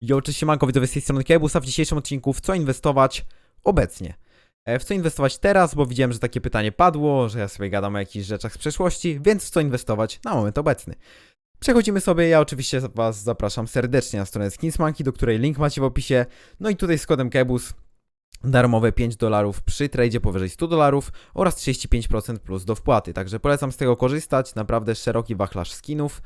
Yo, cześć siemanko, widzowie z tej strony Kebus, a w dzisiejszym odcinku w co inwestować obecnie? E, W co inwestować teraz, bo widziałem, że takie pytanie padło, że ja sobie gadam o jakichś rzeczach z przeszłości, więc w co inwestować na moment obecny? Przechodzimy sobie, ja oczywiście Was zapraszam serdecznie na stronę Skinsmonkey, do której link macie w opisie, no i tutaj z kodem Kebus darmowe 5 dolarów przy tradzie powyżej 100 dolarów oraz 35% plus do wpłaty, także polecam z tego korzystać, naprawdę szeroki wachlarz skinów,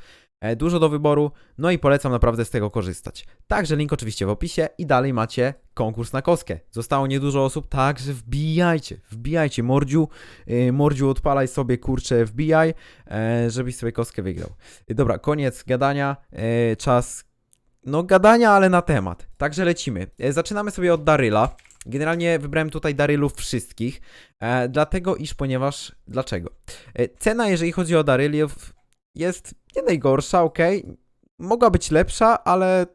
dużo do wyboru, no i polecam naprawdę z tego korzystać. Także link oczywiście w opisie i dalej macie konkurs na koskę. Zostało niedużo osób, także wbijajcie, wbijajcie, Mordziu, yy, Mordziu odpalaj sobie, kurczę, wbijaj, e, żebyś sobie koskę wygrał. Dobra, koniec gadania, e, czas, no gadania, ale na temat. Także lecimy. E, zaczynamy sobie od Daryla. Generalnie wybrałem tutaj Darylów wszystkich, e, dlatego iż, ponieważ, dlaczego? E, cena, jeżeli chodzi o Darylów, jest nie najgorsza, ok. Mogła być lepsza, ale.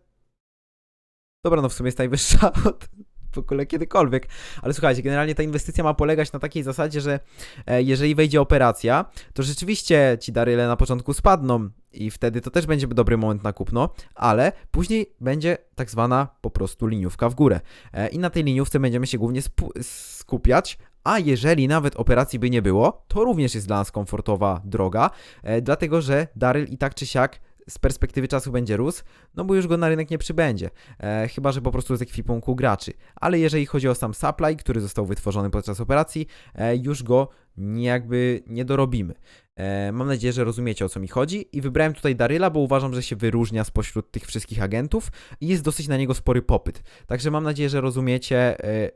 Dobra, no w sumie jest najwyższa od w ogóle kiedykolwiek. Ale słuchajcie, generalnie ta inwestycja ma polegać na takiej zasadzie, że e, jeżeli wejdzie operacja, to rzeczywiście ci daryle na początku spadną i wtedy to też będzie dobry moment na kupno, ale później będzie tak zwana po prostu liniówka w górę. E, I na tej liniówce będziemy się głównie skupiać, a jeżeli nawet operacji by nie było, to również jest dla nas komfortowa droga, e, dlatego że Daryl i tak czy siak z perspektywy czasu będzie rósł, no bo już go na rynek nie przybędzie, e, chyba że po prostu z ekwipunku graczy. Ale jeżeli chodzi o sam supply, który został wytworzony podczas operacji, e, już go jakby nie dorobimy. E, mam nadzieję, że rozumiecie o co mi chodzi i wybrałem tutaj Daryla, bo uważam, że się wyróżnia spośród tych wszystkich agentów i jest dosyć na niego spory popyt. Także mam nadzieję, że rozumiecie e,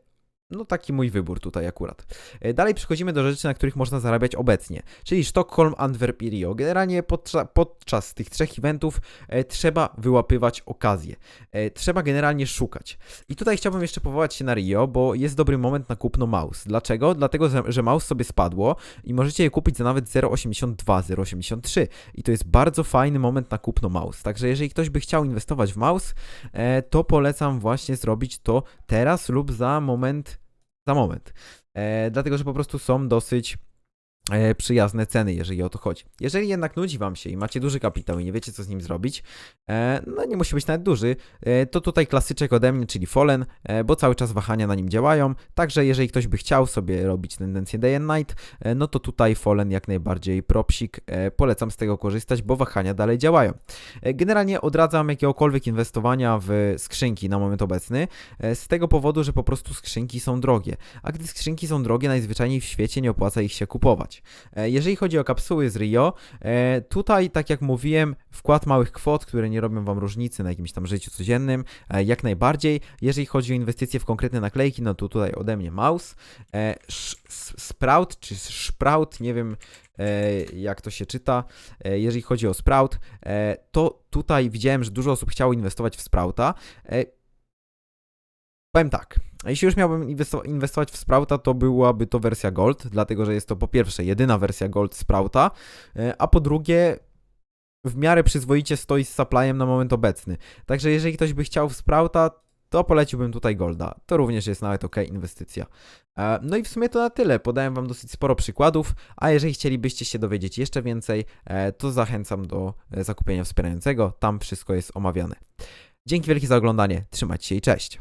no taki mój wybór tutaj akurat. E, Dalej przechodzimy do rzeczy, na których można zarabiać obecnie, czyli Sztokholm, Antwerp i Rio. Generalnie podczas, podczas tych trzech eventów e, trzeba wyłapywać okazję. E, trzeba generalnie szukać. I tutaj chciałbym jeszcze powołać się na Rio, bo jest dobry moment na kupno mouse. Dlaczego? Dlatego, że mouse sobie spadło i możecie je kupić za nawet 0,82, 0,83. I to jest bardzo fajny moment na kupno mouse. Także jeżeli ktoś by chciał inwestować w mouse, e, to polecam właśnie zrobić to teraz lub za moment za moment. E, dlatego, że po prostu są dosyć przyjazne ceny, jeżeli o to chodzi. Jeżeli jednak nudzi Wam się i macie duży kapitał i nie wiecie, co z nim zrobić, e, no nie musi być nawet duży, e, to tutaj klasyczek ode mnie, czyli Fallen, e, bo cały czas wahania na nim działają, także jeżeli ktoś by chciał sobie robić tendencję day and night, e, no to tutaj Fallen jak najbardziej propsik, e, polecam z tego korzystać, bo wahania dalej działają. E, Generalnie odradzam jakiegokolwiek inwestowania w skrzynki na moment obecny, e, z tego powodu, że po prostu skrzynki są drogie. A gdy skrzynki są drogie, najzwyczajniej w świecie nie opłaca ich się kupować. E, Jeżeli chodzi o kapsuły z Rio, e, tutaj, tak jak mówiłem, wkład małych kwot, które nie robią Wam różnicy na jakimś tam życiu codziennym, e, jak najbardziej. Jeżeli chodzi o inwestycje w konkretne naklejki, no to tutaj ode mnie mouse. Sprout czy Sprout, nie wiem jak to się czyta. Jeżeli chodzi o Sprout, to tutaj widziałem, że dużo osób chciało inwestować w Sprouta. Powiem tak, jeśli już miałbym inwesto- inwestować w Sprouta, to byłaby to wersja Gold, dlatego że jest to po pierwsze jedyna wersja Gold Sprouta, e, a po drugie w miarę przyzwoicie stoi z supplyem na moment obecny. Także jeżeli ktoś by chciał w Sprouta, to poleciłbym tutaj Golda. To również jest nawet ok inwestycja. E, No i w sumie to na tyle. Podałem Wam dosyć sporo przykładów, a jeżeli chcielibyście się dowiedzieć jeszcze więcej, e, to zachęcam do zakupienia wspierającego. Tam wszystko jest omawiane. Dzięki wielkie za oglądanie. Trzymajcie się i cześć.